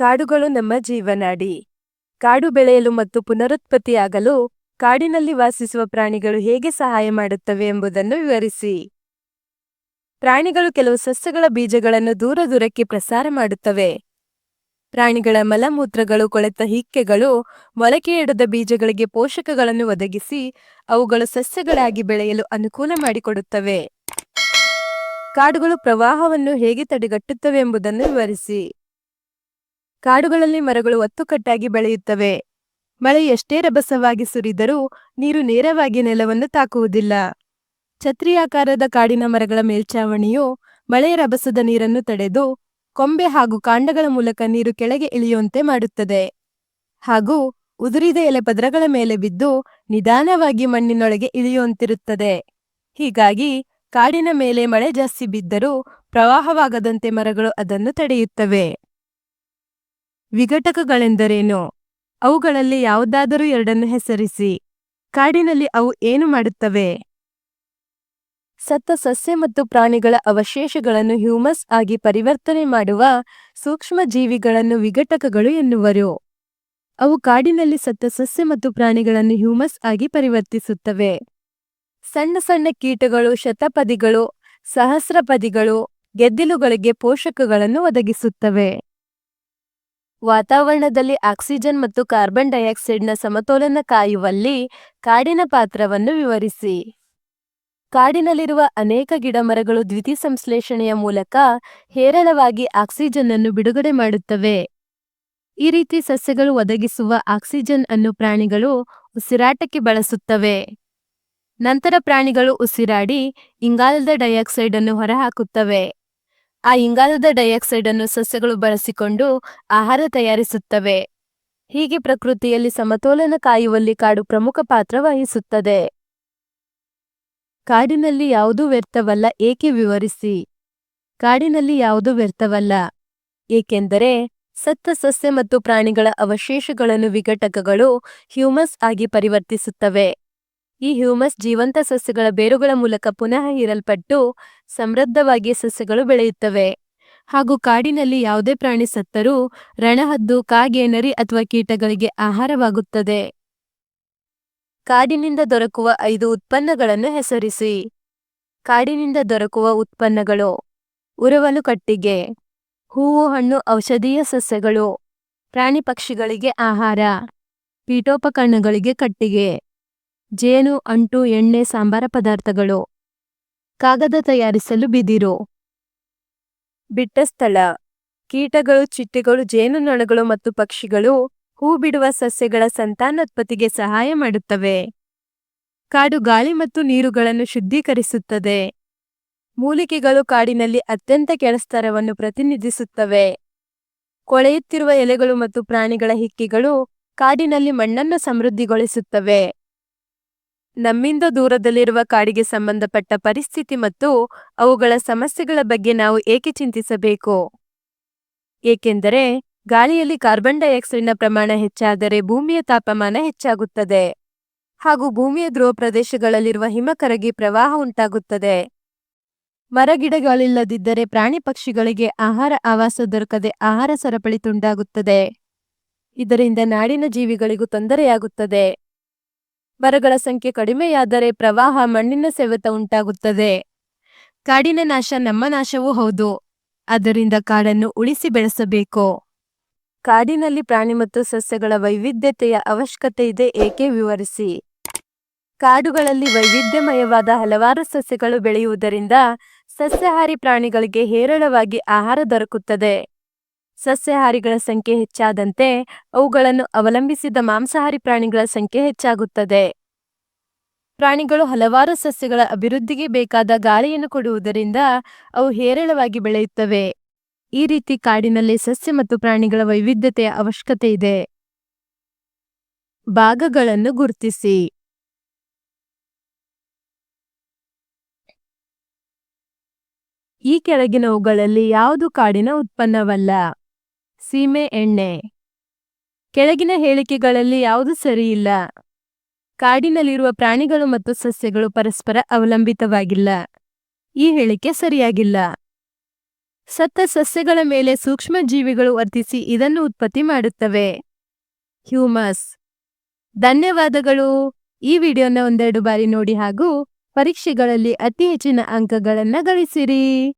ಕಾಡುಗಳು ನಮ್ಮ ಜೀವನಾಡಿ. ಕಾಡು ಬೆಳೆಯಲು ಮತ್ತು ಪುನರುತ್ಪತ್ತಿಯಾಗಲು ಕಾಡಿನಲ್ಲಿ ವಾಸಿಸುವ ಪ್ರಾಣಿಗಳು ಹೇಗೆ ಸಹಾಯ ಮಾಡುತ್ತವೆ ಎಂಬುದನ್ನು ವಿವರಿಸಿ. ಪ್ರಾಣಿಗಳು ಕೆಲವು ಸಸ್ಯಗಳ ಬೀಜಗಳನ್ನು ದೂರ ದೂರಕ್ಕೆ ಪ್ರಸಾರ ಮಾಡುತ್ತವೆ. ಪ್ರಾಣಿಗಳ ಮಲಮೂತ್ರಗಳು, ಕೊಳೆತ ಹಿಕ್ಕೆಗಳು ಮೊಳಕೆಯಿಡದ ಬೀಜಗಳಿಗೆ ಪೋಷಕಗಳನ್ನು ಒದಗಿಸಿ ಅವುಗಳು ಸಸ್ಯಗಳಾಗಿ ಬೆಳೆಯಲು ಅನುಕೂಲ ಮಾಡಿಕೊಡುತ್ತವೆ. ಕಾಡುಗಳು ಪ್ರವಾಹವನ್ನು ಹೇಗೆ ತಡೆಗಟ್ಟುತ್ತವೆ ಎಂಬುದನ್ನು ವಿವರಿಸಿ. ಕಾಡುಗಳಲ್ಲಿ ಮರಗಳು ಒತ್ತುಕಟ್ಟಾಗಿ ಬೆಳೆಯುತ್ತವೆ. ಮಳೆ ಎಷ್ಟೇ ರಭಸವಾಗಿ ಸುರಿದರೂ ನೀರು ನೇರವಾಗಿ ನೆಲವನ್ನು ತಾಕುವುದಿಲ್ಲ. ಛತ್ರಿಯಾಕಾರದ ಕಾಡಿನ ಮರಗಳ ಮೇಲ್ಛಾವಣಿಯು ಮಳೆಯ ರಭಸದ ನೀರನ್ನು ತಡೆದು ಕೊಂಬೆ ಹಾಗೂ ಕಾಂಡಗಳ ಮೂಲಕ ನೀರು ಕೆಳಗೆ ಇಳಿಯುವಂತೆ ಮಾಡುತ್ತದೆ. ಹಾಗೂ ಉದುರಿದ ಎಲೆ ಪದರಗಳ ಮೇಲೆ ಬಿದ್ದು ನಿಧಾನವಾಗಿ ಮಣ್ಣಿನೊಳಗೆ ಇಳಿಯುವಂತಿರುತ್ತದೆ. ಹೀಗಾಗಿ ಕಾಡಿನ ಮೇಲೆ ಮಳೆ ಜಾಸ್ತಿ ಬಿದ್ದರೂ ಪ್ರವಾಹವಾಗದಂತೆ ಮರಗಳು ಅದನ್ನು ತಡೆಯುತ್ತವೆ. ವಿಘಟಕಗಳೆಂದರೇನು? ಅವುಗಳಲ್ಲಿ ಯಾವುದಾದರೂ ಎರಡನ್ನು ಹೆಸರಿಸಿ. ಕಾಡಿನಲ್ಲಿ ಅವು ಏನು ಮಾಡುತ್ತವೆ? ಸತ್ತ ಸಸ್ಯ ಮತ್ತು ಪ್ರಾಣಿಗಳ ಅವಶೇಷಗಳನ್ನು ಹ್ಯೂಮಸ್ ಆಗಿ ಪರಿವರ್ತನೆ ಮಾಡುವ ಸೂಕ್ಷ್ಮ ಜೀವಿಗಳನ್ನು ವಿಘಟಕಗಳು ಎನ್ನುವರು. ಅವು ಕಾಡಿನಲ್ಲಿ ಸತ್ತ ಸಸ್ಯ ಮತ್ತು ಪ್ರಾಣಿಗಳನ್ನು ಹ್ಯೂಮಸ್ ಆಗಿ ಪರಿವರ್ತಿಸುತ್ತವೆ. ಸಣ್ಣ ಸಣ್ಣ ಕೀಟಗಳು, ಶತಪದಿಗಳು, ಸಹಸ್ರಪದಿಗಳು, ಗೆದ್ದಿಲುಗಳಿಗೆ ಪೋಷಕಗಳನ್ನು ಒದಗಿಸುತ್ತವೆ. ವಾತಾವರಣದಲ್ಲಿ ಆಕ್ಸಿಜನ್ ಮತ್ತು ಕಾರ್ಬನ್ ಡೈಆಕ್ಸೈಡ್ನ ಸಮತೋಲನ ಕಾಯುವಲ್ಲಿ ಕಾಡಿನ ಪಾತ್ರವನ್ನು ವಿವರಿಸಿ. ಕಾಡಿನಲ್ಲಿರುವ ಅನೇಕ ಗಿಡಮರಗಳು ದ್ಯುತಿಸಂಶ್ಲೇಷಣೆಯ ಮೂಲಕ ಹೇರಳವಾಗಿ ಆಕ್ಸಿಜನ್ ಅನ್ನು ಬಿಡುಗಡೆ ಮಾಡುತ್ತವೆ. ಈ ರೀತಿ ಸಸ್ಯಗಳು ಒದಗಿಸುವ ಆಕ್ಸಿಜನ್ ಅನ್ನು ಪ್ರಾಣಿಗಳು ಉಸಿರಾಟಕ್ಕೆ ಬಳಸುತ್ತವೆ. ನಂತರ ಪ್ರಾಣಿಗಳು ಉಸಿರಾಡಿ ಇಂಗಾಲದ ಡೈಆಕ್ಸೈಡ್ ಅನ್ನು ಹೊರಹಾಕುತ್ತವೆ. ಆ ಇಂಗಾಲದ ಡೈಆಕ್ಸೈಡ್ ಅನ್ನು ಸಸ್ಯಗಳು ಬಳಸಿಕೊಂಡು ಆಹಾರ ತಯಾರಿಸುತ್ತವೆ. ಹೀಗೆ ಪ್ರಕೃತಿಯಲ್ಲಿ ಸಮತೋಲನ ಕಾಯುವಲ್ಲಿ ಕಾಡು ಪ್ರಮುಖ ಪಾತ್ರ ವಹಿಸುತ್ತದೆ. ಕಾಡಿನಲ್ಲಿ ಯಾವುದೂ ವ್ಯರ್ಥವಲ್ಲ ಏಕೆ ವಿವರಿಸಿ. ಕಾಡಿನಲ್ಲಿ ಯಾವುದೂ ವ್ಯರ್ಥವಲ್ಲ ಏಕೆಂದರೆ ಸತ್ತ ಸಸ್ಯ ಮತ್ತು ಪ್ರಾಣಿಗಳ ಅವಶೇಷಗಳನ್ನು ವಿಘಟಕಗಳು ಹ್ಯೂಮಸ್ ಆಗಿ ಪರಿವರ್ತಿಸುತ್ತವೆ. ಈ ಹ್ಯೂಮಸ್ ಜೀವಂತ ಸಸ್ಯಗಳ ಬೇರುಗಳ ಮೂಲಕ ಪುನಃ ಹೀರಲ್ಪಟ್ಟು ಸಮೃದ್ಧವಾಗಿ ಸಸ್ಯಗಳು ಬೆಳೆಯುತ್ತವೆ. ಹಾಗೂ ಕಾಡಿನಲ್ಲಿ ಯಾವುದೇ ಪ್ರಾಣಿ ಸತ್ತರೂ ರಣಹದ್ದು, ಕಾಗೆ, ನರಿ ಅಥವಾ ಕೀಟಗಳಿಗೆ ಆಹಾರವಾಗುತ್ತದೆ. ಕಾಡಿನಿಂದ ದೊರಕುವ ಐದು ಉತ್ಪನ್ನಗಳನ್ನು ಹೆಸರಿಸಿ. ಕಾಡಿನಿಂದ ದೊರಕುವ ಉತ್ಪನ್ನಗಳು ಉರುವಲು ಕಟ್ಟಿಗೆ, ಹೂವು, ಹಣ್ಣು, ಔಷಧೀಯ ಸಸ್ಯಗಳು, ಪ್ರಾಣಿ ಪಕ್ಷಿಗಳಿಗೆ ಆಹಾರ, ಪೀಠೋಪಕರಣಗಳಿಗೆ ಕಟ್ಟಿಗೆ, ಜೇನು, ಅಂಟು, ಎಣ್ಣೆ, ಸಾಂಬಾರ ಪದಾರ್ಥಗಳು. ಕಾಗದ ತಯಾರಿಸಲು ಬಿದಿರು. ಬಿಟ್ಟ ಸ್ಥಳ. ಕೀಟಗಳು, ಚಿಟ್ಟೆಗಳು, ಜೇನುನೊಣಗಳು ಮತ್ತು ಪಕ್ಷಿಗಳು ಹೂ ಬಿಡುವ ಸಸ್ಯಗಳ ಸಂತಾನೋತ್ಪತ್ತಿಗೆ ಸಹಾಯ ಮಾಡುತ್ತವೆ. ಕಾಡು ಗಾಳಿ ಮತ್ತು ನೀರುಗಳನ್ನು ಶುದ್ಧೀಕರಿಸುತ್ತದೆ. ಮೂಲಿಕೆಗಳು ಕಾಡಿನಲ್ಲಿ ಅತ್ಯಂತ ಕೆಳಸ್ತರವನ್ನು ಪ್ರತಿನಿಧಿಸುತ್ತವೆ. ಕೊಳೆಯುತ್ತಿರುವ ಎಲೆಗಳು ಮತ್ತು ಪ್ರಾಣಿಗಳ ಹಿಕ್ಕಿಗಳು ಕಾಡಿನಲ್ಲಿ ಮಣ್ಣನ್ನು ಸಮೃದ್ಧಿಗೊಳಿಸುತ್ತವೆ. ನಮ್ಮಿಂದ ದೂರದಲ್ಲಿರುವ ಕಾಡಿಗೆ ಸಂಬಂಧಪಟ್ಟ ಪರಿಸ್ಥಿತಿ ಮತ್ತು ಅವುಗಳ ಸಮಸ್ಯೆಗಳ ಬಗ್ಗೆ ನಾವು ಏಕೆ ಚಿಂತಿಸಬೇಕು? ಏಕೆಂದರೆ ಗಾಳಿಯಲ್ಲಿ ಕಾರ್ಬನ್ ಡೈಆಕ್ಸೈಡ್ನ ಪ್ರಮಾಣ ಹೆಚ್ಚಾದರೆ ಭೂಮಿಯ ತಾಪಮಾನ ಹೆಚ್ಚಾಗುತ್ತದೆ. ಹಾಗೂ ಭೂಮಿಯ ಧ್ರುವ ಪ್ರದೇಶಗಳಲ್ಲಿರುವ ಹಿಮ ಕರಗಿ ಪ್ರವಾಹ ಉಂಟಾಗುತ್ತದೆ. ಮರಗಿಡಗಳಿಲ್ಲದಿದ್ದರೆ ಪ್ರಾಣಿ ಪಕ್ಷಿಗಳಿಗೆ ಆಹಾರ ಆವಾಸ ದೊರಕದೆ ಆಹಾರ ಸರಪಳಿ ತುಂಡಾಗುತ್ತದೆ. ಇದರಿಂದ ನಾಡಿನ ಜೀವಿಗಳಿಗೂ ತೊಂದರೆಯಾಗುತ್ತದೆ. ಮರಗಳ ಸಂಖ್ಯೆ ಕಡಿಮೆಯಾದರೆ ಪ್ರವಾಹ ಮಣ್ಣಿನ ಸೆವೆತ ಉಂಟಾಗುತ್ತದೆ. ಕಾಡಿನ ನಾಶ ನಮ್ಮ ನಾಶವೂ ಹೌದು. ಅದರಿಂದ ಕಾಡನ್ನು ಉಳಿಸಿ ಬೆಳೆಸಬೇಕು. ಕಾಡಿನಲ್ಲಿ ಪ್ರಾಣಿ ಮತ್ತು ಸಸ್ಯಗಳ ವೈವಿಧ್ಯತೆಯ ಅವಶ್ಯಕತೆ ಇದೆ, ಏಕೆ ವಿವರಿಸಿ. ಕಾಡುಗಳಲ್ಲಿ ವೈವಿಧ್ಯಮಯವಾದ ಹಲವಾರು ಸಸ್ಯಗಳು ಬೆಳೆಯುವುದರಿಂದ ಸಸ್ಯಾಹಾರಿ ಪ್ರಾಣಿಗಳಿಗೆ ಹೇರಳವಾಗಿ ಆಹಾರ ದೊರಕುತ್ತದೆ. ಸಸ್ಯಾಹಾರಿಗಳ ಸಂಖ್ಯೆ ಹೆಚ್ಚಾದಂತೆ ಅವುಗಳನ್ನು ಅವಲಂಬಿಸಿದ ಮಾಂಸಾಹಾರಿ ಪ್ರಾಣಿಗಳ ಸಂಖ್ಯೆ ಹೆಚ್ಚಾಗುತ್ತದೆ. ಪ್ರಾಣಿಗಳು ಹಲವಾರು ಸಸ್ಯಗಳ ಅಭಿವೃದ್ಧಿಗೆ ಬೇಕಾದ ಗಾಳಿಯನ್ನು ಕೊಡುವುದರಿಂದ ಅವು ಹೇರಳವಾಗಿ ಬೆಳೆಯುತ್ತವೆ. ಈ ರೀತಿ ಕಾಡಿನಲ್ಲಿ ಸಸ್ಯ ಮತ್ತು ಪ್ರಾಣಿಗಳ ವೈವಿಧ್ಯತೆಯ ಅವಶ್ಯಕತೆ ಇದೆ. ಭಾಗಗಳನ್ನು ಗುರುತಿಸಿ. ಈ ಕೆಳಗಿನವುಗಳಲ್ಲಿ ಯಾವುದು ಕಾಡಿನ ಉತ್ಪನ್ನವಲ್ಲ? ಸೀಮೆ ಎಣ್ಣೆ. ಕೆಳಗಿನ ಹೇಳಿಕೆಗಳಲ್ಲಿ ಯಾವುದು ಸರಿಯಿಲ್ಲ. ಕಾಡಿನಲ್ಲಿರುವ ಪ್ರಾಣಿಗಳು ಮತ್ತು ಸಸ್ಯಗಳು ಪರಸ್ಪರ ಅವಲಂಬಿತವಾಗಿಲ್ಲ. ಈ ಹೇಳಿಕೆ ಸರಿಯಾಗಿಲ್ಲ. ಸತ್ತ ಸಸ್ಯಗಳ ಮೇಲೆ ಸೂಕ್ಷ್ಮ ಜೀವಿಗಳು ವರ್ತಿಸಿ ಇದನ್ನು ಉತ್ಪತ್ತಿ ಮಾಡುತ್ತವೆ. ಹ್ಯೂಮಸ್. ಧನ್ಯವಾದಗಳು. ಈ ವಿಡಿಯೋನ ಒಂದೆರಡು ಬಾರಿ ನೋಡಿ ಹಾಗೂ ಪರೀಕ್ಷೆಗಳಲ್ಲಿ ಅತಿ ಹೆಚ್ಚಿನ ಅಂಕಗಳನ್ನು ಗಳಿಸಿರಿ.